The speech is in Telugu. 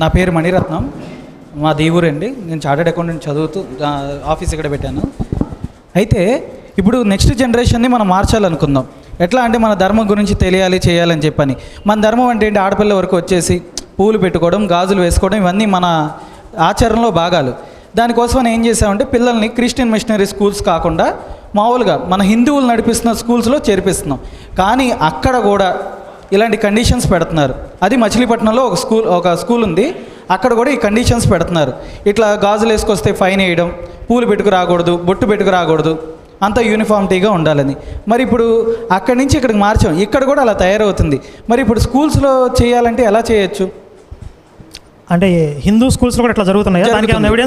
నా పేరు మణిరత్నం. మా దేవురండి నేను చార్టెడ్ అకౌంటెంట్ చదువుతూ ఆఫీస్ ఇక్కడ పెట్టాను. అయితే ఇప్పుడు నెక్స్ట్ జనరేషన్ని మనం మార్చాలనుకుందాం. ఎట్లా అంటే మన ధర్మం గురించి తెలియాలి చేయాలని చెప్పని. మన ధర్మం అంటే ఏంటి? ఆడపిల్ల వరకు వచ్చేసి పూలు పెట్టుకోవడం గాజులు వేసుకోవడం ఇవన్నీ మన ఆచరణలో భాగాలు. దానికోసం ఏం చేసామంటే పిల్లల్ని క్రిస్టియన్ మిషనరీ స్కూల్స్ కాకుండా మామూలుగా మన హిందువులు నడిపిస్తున్న స్కూల్స్లో చేర్పిస్తున్నాం. కానీ అక్కడ కూడా ఇలాంటి కండిషన్స్ పెడుతున్నారు. అది మచిలీపట్నంలో ఒక స్కూల్ ఒక స్కూల్ ఉంది. అక్కడ కూడా ఈ కండిషన్స్ పెడుతున్నారు. ఇట్లా గాజులు వేసుకొస్తే ఫైన్ వేయడం పూలు పెట్టుకు రాకూడదు బొట్టు పెట్టుకు రాకూడదు అంతా యూనిఫామిటీగా ఉండాలని. మరి ఇప్పుడు అక్కడి నుంచి ఇక్కడికి మార్చాం. ఇక్కడ కూడా అలా తయారవుతుంది. మరి ఇప్పుడు స్కూల్స్లో చేయాలంటే ఎలా చేయొచ్చు? అంటే హిందూ స్కూల్స్లో కూడా ఇట్లా జరుగుతున్నాయా? దానికి. ఎవిడెన్స్